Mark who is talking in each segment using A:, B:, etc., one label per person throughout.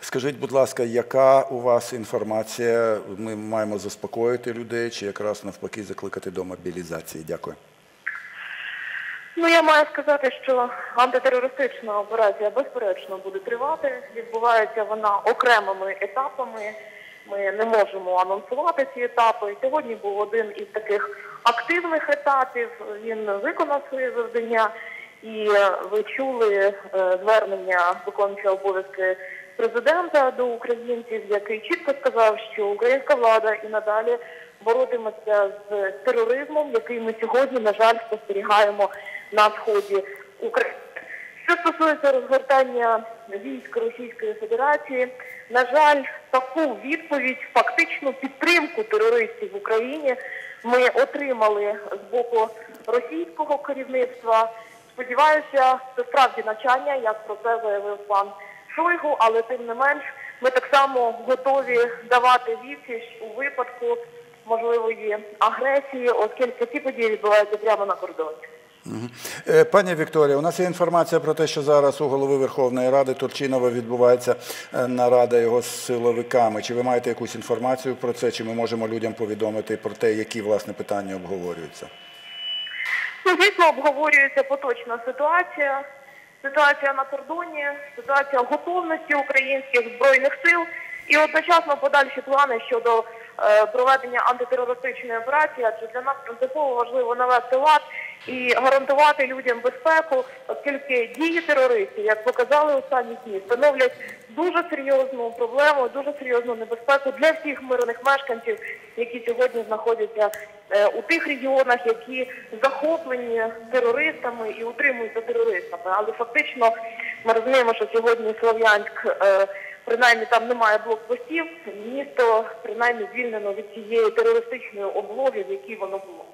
A: Скажіть, будь ласка, яка у вас інформація? Ми маємо заспокоїти людей чи якраз навпаки закликати до мобілізації? Дякую.
B: Ну, я маю сказати, що антитерористична операція безперечно буде тривати. Відбувається вона окремими етапами. Ми не можемо анонсувати ці етапи. Сьогодні був один із таких активних етапів. Він виконав своє завдання. І ви чули е, звернення виконуючого обов'язки президента до українців, який чітко сказав, що українська влада і надалі боротиметься з тероризмом, який ми сьогодні, на жаль, спостерігаємо на сході України. Що стосується розгортання військ Російської Федерації, на жаль, таку відповідь, фактичну підтримку терористів в Україні ми отримали з боку російського керівництва. Сподіваюся, це справді навчання, як про це заявив пан Шойгу, але тим не менш ми так само готові давати відсіч у випадку можливої агресії, оскільки ці події відбуваються прямо на кордоні.
A: Е, Пані Вікторія, у нас є інформація про те, що зараз у голови Верховної Ради Турчинова відбувається е, нарада його з силовиками. Чи ви маєте якусь інформацію про це? Чи ми можемо людям повідомити про те, які власне питання обговорюються?
B: Звісно, обговорюється поточна ситуація, ситуація на кордоні, ситуація готовності українських збройних сил і одночасно подальші плани щодо е, проведення антитерористичної операції, адже для нас принципово важливо навести лад і гарантувати людям безпеку, оскільки дії терористів, як показали останні дні, становлять дуже серйозну проблему, дуже серйозну небезпеку для всіх мирних мешканців, які сьогодні знаходяться е, у тих регіонах, які захоплені терористами і утримуються терористами. Але фактично ми розуміємо, що сьогодні Слов'янськ, е, принаймні там немає блокпостів, місто принаймні звільнено від цієї терористичної облоги, в якій воно було.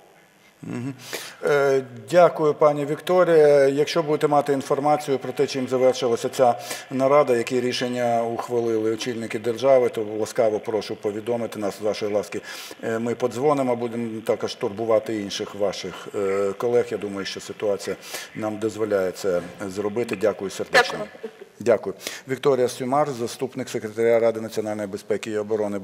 A: Е, Дякую, пані Вікторія. Якщо будете мати інформацію про те, чим завершилася ця нарада, які рішення ухвалили очільники держави, то ласкаво прошу повідомити нас з вашої ласки. Е, Ми подзвонимо, будемо також турбувати інших ваших е, колег. Я думаю, що ситуація нам дозволяє це зробити. Дякую сердечно.
B: Дякую.
A: Дякую. Вікторія Сюмар, заступник секретаря Ради національної безпеки і оборони.